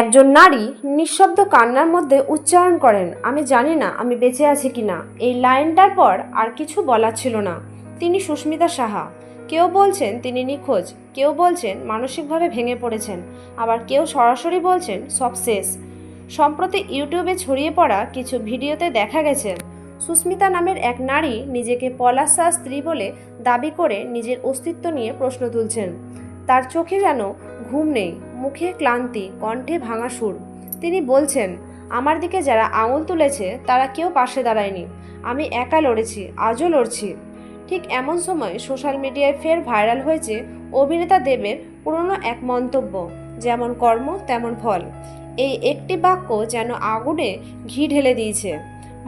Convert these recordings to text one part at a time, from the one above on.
একজন নারী নিঃশব্দ কান্নার মধ্যে উচ্চারণ করেন, আমি জানি না, আমি বেঁচে আছি কিনা এই লাইনটার পর আর কিছু বলার ছিল না। তিনি সুস্মিতা সাহা। কেউ বলছেন তিনি নিখোঁজ, কেউ বলছেন মানসিকভাবে ভেঙে পড়েছেন, আবার কেউ সরাসরি বলছেন সব শেষ। সম্প্রতি ইউটিউবে ছড়িয়ে পড়া কিছু ভিডিওতে দেখা গেছে, সুস্মিতা নামের এক নারী নিজেকে পলাশা স্ত্রী বলে দাবি করে নিজের অস্তিত্ব নিয়ে প্রশ্ন তুলছেন। তার চোখে যেন ঘুম নেই। মুখে ক্লান্তি, কণ্ঠে ভাঙা সুর। তিনি বলছেন, আমার দিকে যারা আঙুল তুলেছে, তারা কেউ পাশে দাঁড়ায়নি। আমি একা লড়েছি, আজও লড়ছি। ঠিক এমন সময় সোশ্যাল মিডিয়ায় ফের ভাইরাল হয়েছে অভিনেতা দেবের পুরনো এক মন্তব্য, যেমন কর্ম, তেমন ফল। এই একটি বাক্য যেন আগুনে ঘি ঢেলে দিয়েছে।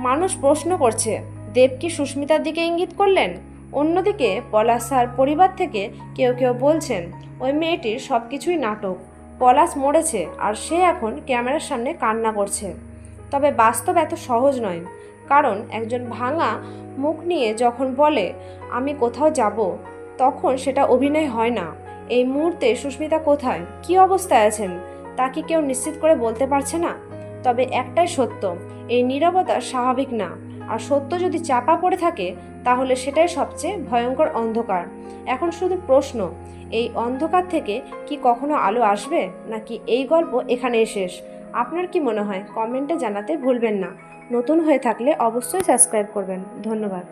মানুষ প্রশ্ন করছে, দেব কি সুস্মিতার দিকে ইঙ্গিত করলেন? অন্যদিকে পলাশ স্যার পরিবার থেকে কেউ কেউ বলছেন, ওই মেয়েটির সব কিছুই নাটক। পলাশ মরেছে আর সে এখন ক্যামেরার সামনে কান্না করছে। তবে বাস্তব এত সহজ নয়, কারণ একজন ভাঙা মুখ নিয়ে যখন বলে, আমি কোথাও যাব? তখন সেটা অভিনয় হয় না। এই মুহূর্তে সুস্মিতা কোথায়? কি অবস্থায় আছেন? তা কি কেউ নিশ্চিত করে বলতে পারছে না? তবে একটাই সত্য, এই নিরবতা স্বাভাবিক না। আর সত্য যদি চাপা পড়ে থাকে, তাহলে সেটাই সবচেয়ে ভয়ঙ্কর অন্ধকার। এখন শুধু প্রশ্ন, এই অন্ধকার থেকে কি কখনো আলো আসবে? নাকি এই গল্প এখানে শেষ? আপনার কি মনে হয়? কমেন্টে জানাতে ভুলবেন না। নতুন হয়ে থাকলে অবশ্যই সাবস্ক্রাইব করবেন। ধন্যবাদ।